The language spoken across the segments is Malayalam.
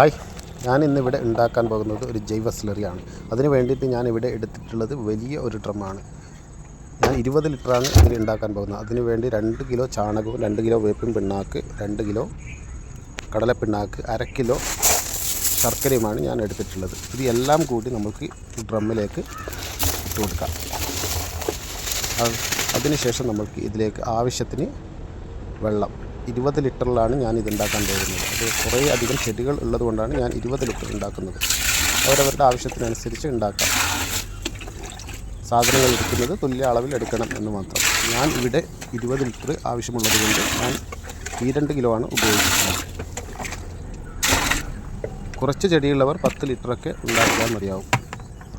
ഹായ്. ഞാൻ ഇന്നിവിടെ ഉണ്ടാക്കാൻ പോകുന്നത് ഒരു ജൈവ സ്ലറിയാണ്. അതിന് വേണ്ടിയിട്ട് ഞാൻ ഇവിടെ എടുത്തിട്ടുള്ളത് വലിയ ഒരു ഡ്രമ്മാണ്. ഞാൻ ഇരുപത് ലിറ്ററാണ് ഇതിൽ ഉണ്ടാക്കാൻ പോകുന്നത്. അതിന് വേണ്ടി രണ്ട് കിലോ ചാണകവും രണ്ട് കിലോ വേപ്പും പിണ്ണാക്ക് രണ്ട് കിലോ കടലപ്പിണ്ണാക്ക് അര കിലോ ശർക്കരയുമാണ് ഞാൻ എടുത്തിട്ടുള്ളത്. ഇത് എല്ലാം കൂടി നമുക്ക് ഡ്രമ്മിലേക്ക് ഇട്ട് കൊടുക്കാം. അത് അതിനുശേഷം നമുക്ക് ഇതിലേക്ക് ആവശ്യത്തിന് വെള്ളം ഇരുപത് ലിറ്ററിലാണ് ഞാൻ ഇത് ഉണ്ടാക്കാൻ പോകുന്നത്. അത് കുറേ അധികം ചെടികൾ ഉള്ളതുകൊണ്ടാണ് ഞാൻ ഇരുപത് ലിറ്റർ ഉണ്ടാക്കുന്നത്. അവരവരുടെ ആവശ്യത്തിനനുസരിച്ച് ഉണ്ടാക്കാം. സാധനങ്ങൾ എടുക്കുന്നത് തുല്യ അളവിൽ എടുക്കണം എന്ന് മാത്രം. ഞാൻ ഇവിടെ ഇരുപത് ലിറ്റർ ആവശ്യമുള്ളത് കൊണ്ട് ഞാൻ ഈ രണ്ട് കിലോ ആണ് ഉപയോഗിക്കുന്നത്. കുറച്ച് ചെടിയുള്ളവർ പത്ത് ലിറ്ററൊക്കെ ഉണ്ടാക്കിയാൽ മതിയാവും.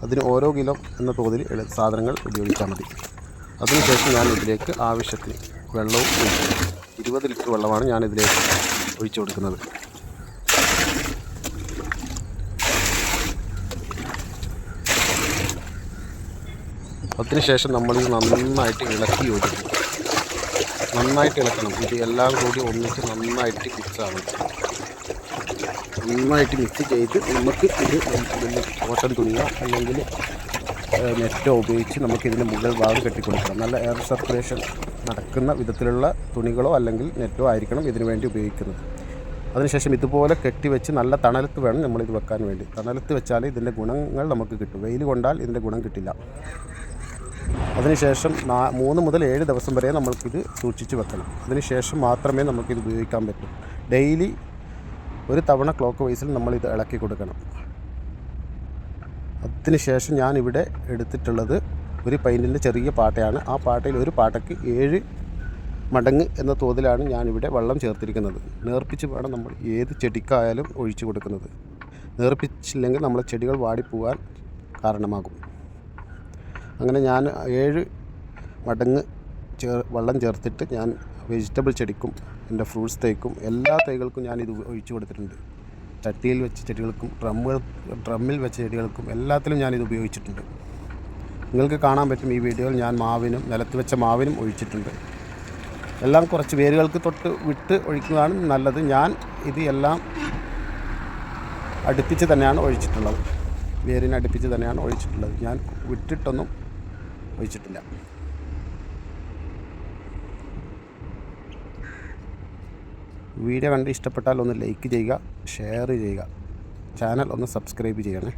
അതിന് ഓരോ കിലോ എന്ന തോതിൽ സാധനങ്ങൾ ഉപയോഗിച്ചാൽ മതി. അതിനുശേഷം ഞാൻ ഇതിലേക്ക് ആവശ്യത്തിന് വെള്ളവും ഒഴിച്ചു ഇരുപത് ലിറ്റർ വെള്ളമാണ് ഞാൻ ഇതിലേക്ക് ഒഴിച്ചു കൊടുക്കുന്നത്. അതിനുശേഷം നമ്മൾ ഇത് നന്നായിട്ട് ഇളക്കി യോജിക്കും നന്നായിട്ട് ഇളക്കണം. ഇത് എല്ലാം കൂടി ഒന്നിച്ച് നന്നായിട്ട് മിക്സ് ആവണം. നന്നായിട്ട് മിക്സ് ചെയ്ത് നമുക്ക് ഇത് കോട്ടൺ തുണിയോ അല്ലെങ്കിൽ നെറ്റോ ഉപയോഗിച്ച് നമുക്ക് ഇതിന്റെ മുകൾ ഭാഗം കെട്ടിക്കൊടുക്കണം. നല്ല എയർ സർക്കുലേഷൻ നടക്കുന്ന വിധത്തിലുള്ള തുണികളോ അല്ലെങ്കിൽ നെറ്റോ ആയിരിക്കണം ഇതിനു വേണ്ടി ഉപയോഗിക്കുന്നത്. അതിനുശേഷം ഇതുപോലെ കെട്ടിവെച്ച് നല്ല തണലത്ത് വേണം ഇത് വെക്കാൻ വേണ്ടി. തണലത്ത് വെച്ചാൽ ഇതിന്റെ ഗുണങ്ങൾ നമുക്ക് കിട്ടും. വെയിൽ കൊണ്ടാൽ ഇതിന്റെ ഗുണം കിട്ടില്ല. അതിനുശേഷം നാ മൂന്ന് മുതൽ ഏഴ് ദിവസം വരെ നമ്മൾക്കിത് സൂക്ഷിച്ച് വെക്കണം. അതിനുശേഷം മാത്രമേ നമുക്കിത് ഉപയോഗിക്കാൻ പറ്റൂ. ഡെയിലി ഒരു തവണ ക്ലോക്ക് വൈസിൽ നമ്മളിത് ഇളക്കി കൊടുക്കണം. അതിനുശേഷം ഞാനിവിടെ എടുത്തിട്ടുള്ളത് ഒരു പൈന്റിന്റെ ചെറിയ പാട്ടയാണ്. ആ പാട്ടയിൽ ഒരു പാട്ടയ്ക്ക് ഏഴ് മടങ്ങ് എന്ന തോതിലാണ് ഞാനിവിടെ വെള്ളം ചേർത്തിരിക്കുന്നത്. നേർപ്പിച്ച് വേണം നമ്മൾ ഏത് ചെടിക്കായാലും ഒഴിച്ചു കൊടുക്കുന്നത്. നേർപ്പിച്ചില്ലെങ്കിൽ നമ്മളെ ചെടികൾ വാടിപ്പോവാൻ കാരണമാകും. അങ്ങനെ ഞാൻ ഏഴ് മടങ്ങ് ചേർ വെള്ളം ചേർത്തിട്ട് ഞാൻ വെജിറ്റബിൾ ചെടിക്കും എന്റെ ഫ്രൂട്ട്സ് തൈക്കും എല്ലാ തൈകൾക്കും ഞാനിത് ഒഴിച്ചു കൊടുത്തിട്ടുണ്ട്. ചട്ടിയിൽ വെച്ച ചെടികൾക്കും ഡ്രമ്മുകൾ ഡ്രമ്മിൽ വെച്ച ചെടികൾക്കും എല്ലാത്തിലും ഞാനിത് ഉപയോഗിച്ചിട്ടുണ്ട്. നിങ്ങൾക്ക് കാണാൻ പറ്റും ഈ വീഡിയോയിൽ ഞാൻ മാവിനും നിലത്ത് വെച്ച മാവിനും ഒഴിച്ചിട്ടുണ്ട്. എല്ലാം കുറച്ച് വേരുകൾക്ക് തൊട്ട് വിട്ട് ഒഴിക്കുന്നതാണ് നല്ലത്. ഞാൻ ഇത് എല്ലാം അടുപ്പിച്ച് തന്നെയാണ് ഒഴിച്ചിട്ടുള്ളത്. വേരിനെ അടുപ്പിച്ച് തന്നെയാണ് ഒഴിച്ചിട്ടുള്ളത്. ഞാൻ വിട്ടിട്ടൊന്നും ഒഴിച്ചിട്ടില്ല. വീഡിയോ കണ്ട് ഇഷ്ടപ്പെട്ടാൽ ഒന്ന് ലൈക്ക് ചെയ്യുക ഷെയർ ചെയ്യുക. ചാനൽ ഒന്ന് സബ്സ്ക്രൈബ് ചെയ്യണേ.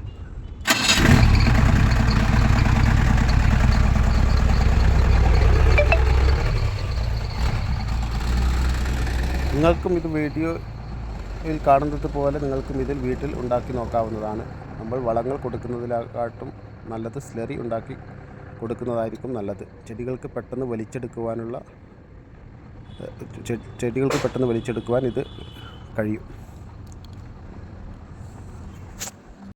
നിങ്ങൾക്കും ഇത് വീഡിയോയിൽ കാണുന്നത് പോലെ നിങ്ങൾക്കും ഇതിൽ വീട്ടിൽ ഉണ്ടാക്കി നോക്കാവുന്നതാണ്. നമ്മൾ വളങ്ങൾ കൊടുക്കുന്നതിനെക്കാട്ടും നല്ലത് സ്ലറി ഉണ്ടാക്കി കൊടുക്കുന്നതായിരിക്കും നല്ലത്. ചെടികൾക്ക് പെട്ടെന്ന് വലിച്ചെടുക്കുവാനുള്ള ചെടികൾക്ക് പെട്ടെന്ന് വലിച്ചെടുക്കുവാൻ ഇത് കഴിയും.